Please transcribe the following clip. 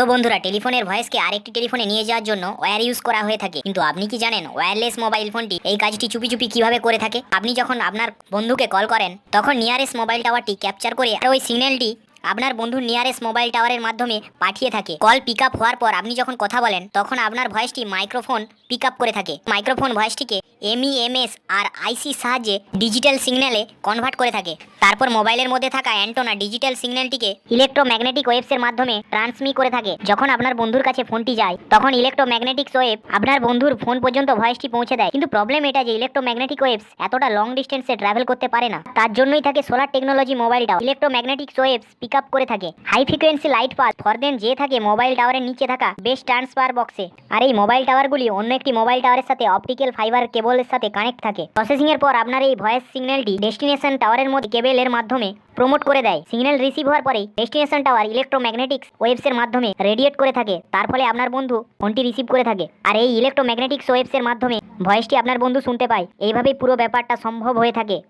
তো বন্ধুরা, টেলিফোনের ভয়েসকে আরেকটি টেলিফোনে নিয়ে যাওয়ার জন্য ওয়্যার ইউজ করা হয়ে থাকে। কিন্তু আপনি কি জানেন, ওয়্যারলেস মোবাইল ফোনটি এই কাজটি চুপি চুপি কীভাবে করে থাকে? আপনি যখন আপনার বন্ধুকে কল করেন, তখন নিয়ারেস্ট মোবাইল টাওয়ারটি ক্যাপচার করে আর ওই সিগন্যালটি আপনার বন্ধুর নিয়ারেস্ট মোবাইল টাওয়ারের মাধ্যমে পাঠিয়ে থাকে। কল পিক আপ হওয়ার পর আপনি যখন কথা বলেন, তখন আপনার ভয়েসটি মাইক্রোফোন পিক করে থাকে। মাইক্রোফোন ভয়েসটিকে এমইএমএস আর আইসি সাহায্যে ডিজিটাল সিগন্যালে কনভার্ট করে থাকে। তারপর মোবাইলের মধ্যে থাকা অ্যান্টোনা ডিজিটাল সিগন্যালটিকে ইলেকট্রোম্যাগনেটিক ওয়েভসের মাধ্যমে ট্রান্সমি করে থাকে। যখন আপনার বন্ধুর কাছে ফোনটি যায়, তখন ইলেকট্রোম্যাগনেটিক ওয়েভ আপনার বন্ধুর ফোন পর্যন্ত ভয়েসটি পৌঁছে দেয়। কিন্তু প্রবলেম এটা যে ইলেকট্রোম্যাগনেটিক ওয়েভস এতটা লং ডিস্টেন্সে ট্রাভেল করতে পারে না। তার জন্যই থাকে সোলার টেকনোলজি মোবাইল মোবাইলটা ইলেকট্রোম্যাগনেটিক ওয়েভস পিক আপ করে থাকে। High frequency light pass for then যে থাকে মোবাইল টাওয়ারের নিচে থাকা বেস্ট ট্রান্সফার বক্সে আর এই মোবাইল টাওয়ারগুলি অন্য একটি মোবাইল টাওয়ারের সাথে অপটিক্যাল ফাইবার কেবলের সাথে কানেক্ট থাকে। প্রসেসিং এর পর আপনার এই ভয়েস সিগন্যালটি ডেস্টিনেশন টাওয়ারের মধ্যে কেবলের মাধ্যমে প্রমোট করে দেয়। সিগন্যাল রিসিভ হওয়ার পরে ডেস্টিনেশন টাওয়ার ইলেকট্রোম্যাগনেটিক্স ওয়েভসের মাধ্যমে রেডিয়েট করে থাকে। তার ফলে আপনার বন্ধু ফোনটি রিসিভ করে থাকে। আর এই ইলেকট্রোম্যাগনেটিক্স ওয়েভসের মাধ্যমে ভয়েসটি আপনার বন্ধু শুনতে পায়। এইভাবেই পুরো ব্যাপারটা সম্ভব হয়ে থাকে।